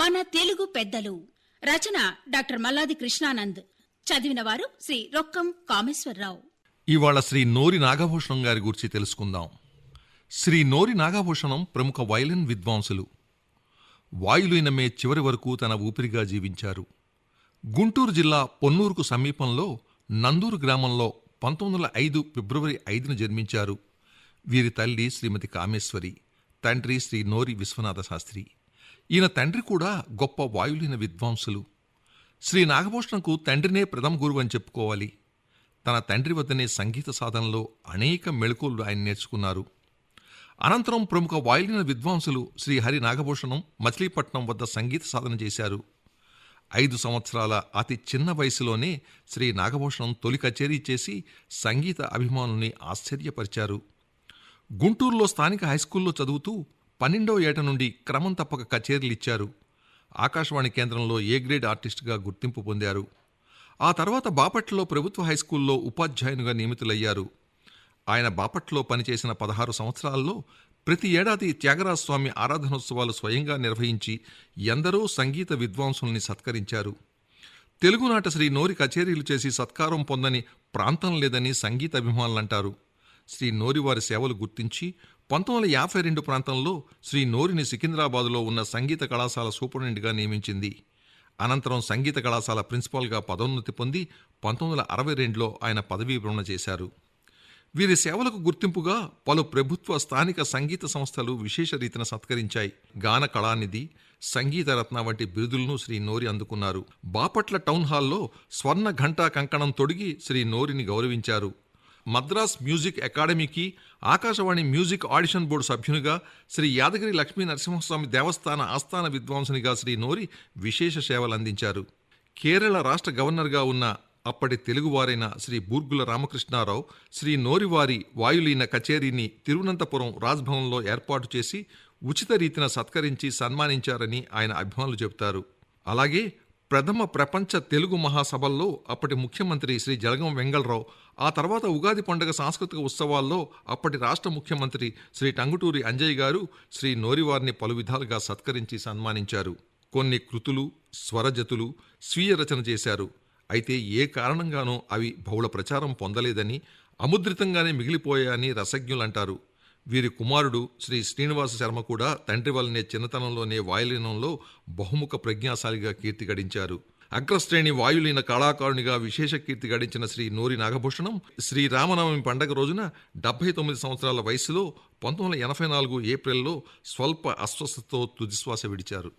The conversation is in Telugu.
మన తెలుగు పెద్దలు. రచన డాక్టర్ మల్లాది కృష్ణానంద్. చదివిన వారు శ్రీ రొక్కం కామేశ్వరరావు. ఇవాళ శ్రీ నోరి నాగభూషణం గారి గురించి తెలుసుకుందాం. శ్రీ నోరి నాగభూషణం ప్రముఖ వయలిన్ విద్వాంసులు. వాయులీనమే చివరి వరకు తన ఊపిరిగా జీవించారు. గుంటూరు జిల్లా పొన్నూరుకు సమీపంలో నందూరు గ్రామంలో పంతొమ్మిది వందల ఐదు ఫిబ్రవరి ఐదున జన్మించారు వీరి తల్లి శ్రీమతి కామేశ్వరి తండ్రి శ్రీ నోరి విశ్వనాథ శాస్త్రి ఈయన తండ్రి కూడా గొప్ప వాయులీన విద్వాంసులు. శ్రీ నాగభూషణకు తండ్రినే ప్రథమ గురువు అని చెప్పుకోవాలి. తన తండ్రి వద్దనే సంగీత సాధనలో అనేక మెళకువలు ఆయన నేర్చుకున్నారు. అనంతరం ప్రముఖ వాయులిన విద్వాంసులు శ్రీ హరి నాగభూషణం మచిలీపట్నం వద్ద సంగీత సాధన చేశారు. ఐదు సంవత్సరాల అతి చిన్న వయసులోనే శ్రీ నాగభూషణం తొలి కచేరీ చేసి సంగీత అభిమానుల్ని ఆశ్చర్యపరిచారు. గుంటూరులో స్థానిక హైస్కూల్లో చదువుతూ పన్నెండవ ఏట నుండి క్రమం తప్పక కచేరీలు ఇచ్చారు. ఆకాశవాణి కేంద్రంలో ఏ గ్రేడ్ ఆర్టిస్టుగా గుర్తింపు పొందారు? ఆ తర్వాత బాపట్లలో ప్రభుత్వ హైస్కూల్లో ఉపాధ్యాయునిగా నియమితులయ్యారు. ఆయన బాపట్లో పనిచేసిన పదహారు సంవత్సరాల్లో ప్రతి ఏడాది త్యాగరాజ స్వామి ఆరాధనోత్సవాలు స్వయంగా నిర్వహించి ఎందరో సంగీత విద్వాంసుల్ని సత్కరించారు. తెలుగునాట శ్రీ నోరి కచేరీలు చేసి సత్కారం పొందని ప్రాంతం లేదని సంగీత అభిమానులంటారు. శ్రీ నోరివారి సేవలు గుర్తించి పంతొమ్మిది వందల యాభై రెండు ప్రాంతంలో శ్రీ నోరిని సికింద్రాబాదులో ఉన్న సంగీత కళాశాల సూపరింటెండెంట్గా నియమించింది. అనంతరం సంగీత కళాశాల ప్రిన్సిపాల్గా పదోన్నతి పొంది పంతొమ్మిది వందల అరవై రెండులో ఆయన పదవీ విరమణ చేశారు. వీరి సేవలకు గుర్తింపుగా పలు ప్రభుత్వ స్థానిక సంగీత సంస్థలు విశేష రీతిన సత్కరించాయి. గాన కళానిధి సంగీత రత్న వంటి బిరుదులను శ్రీ నోరి అందుకున్నారు. బాపట్ల టౌన్ హాల్లో స్వర్ణ ఘంటా కంకణం తొడిగి శ్రీ నోరిని గౌరవించారు. మద్రాస్ మ్యూజిక్ అకాడమీకి ఆకాశవాణి మ్యూజిక్ ఆడిషన్ బోర్డు సభ్యునిగా శ్రీ యాదగిరి లక్ష్మీ నరసింహస్వామి దేవస్థాన ఆస్థాన విద్వాంసునిగా శ్రీ నోరి విశేష సేవలు అందించారు. కేరళ రాష్ట్ర గవర్నర్గా ఉన్న అప్పటి తెలుగువారైన శ్రీ బూర్గుల రామకృష్ణారావు శ్రీ నోరివారి వాయులీన కచేరీని తిరువనంతపురం రాజ్భవన్లో ఏర్పాటు చేసి ఉచిత రీతిన సత్కరించి సన్మానించారని ఆయన అభిమానులు చెబుతారు. అలాగే ప్రథమ ప్రపంచ తెలుగు మహాసభల్లో అప్పటి ముఖ్యమంత్రి శ్రీ జలగం వెంగళరావు ఆ తర్వాత ఉగాది పండుగ సాంస్కృతిక ఉత్సవాల్లో అప్పటి రాష్ట్ర ముఖ్యమంత్రి శ్రీ టంగుటూరి అంజయ్ గారు శ్రీ నోరివారిని పలు విధాలుగా సత్కరించి సన్మానించారు. కొన్ని కృతులు స్వరజతులు స్వీయ రచన చేశారు. అయితే ఏ కారణంగానో అవి బహుళ ప్రచారం పొందలేదని అముద్రితంగానే మిగిలిపోయాయని రసజ్ఞులంటారు. వీరి కుమారుడు శ్రీ శ్రీనివాస శర్మ కూడా తండ్రి వల్లనే చిన్నతనంలోనే వాయులీనంలో బహుముఖ ప్రజ్ఞాశాలిగా కీర్తి గడించారు. అగ్రశ్రేణి వాయులీన కళాకారునిగా విశేష కీర్తి గడించిన శ్రీ నోరి నాగభూషణం శ్రీ రామనవమి పండగ రోజున డెబ్బై తొమ్మిది సంవత్సరాల వయసులో పంతొమ్మిది వందల ఎనభై నాలుగు ఏప్రిల్లో స్వల్ప అస్వస్థతతో తుదిశ్వాస విడిచారు.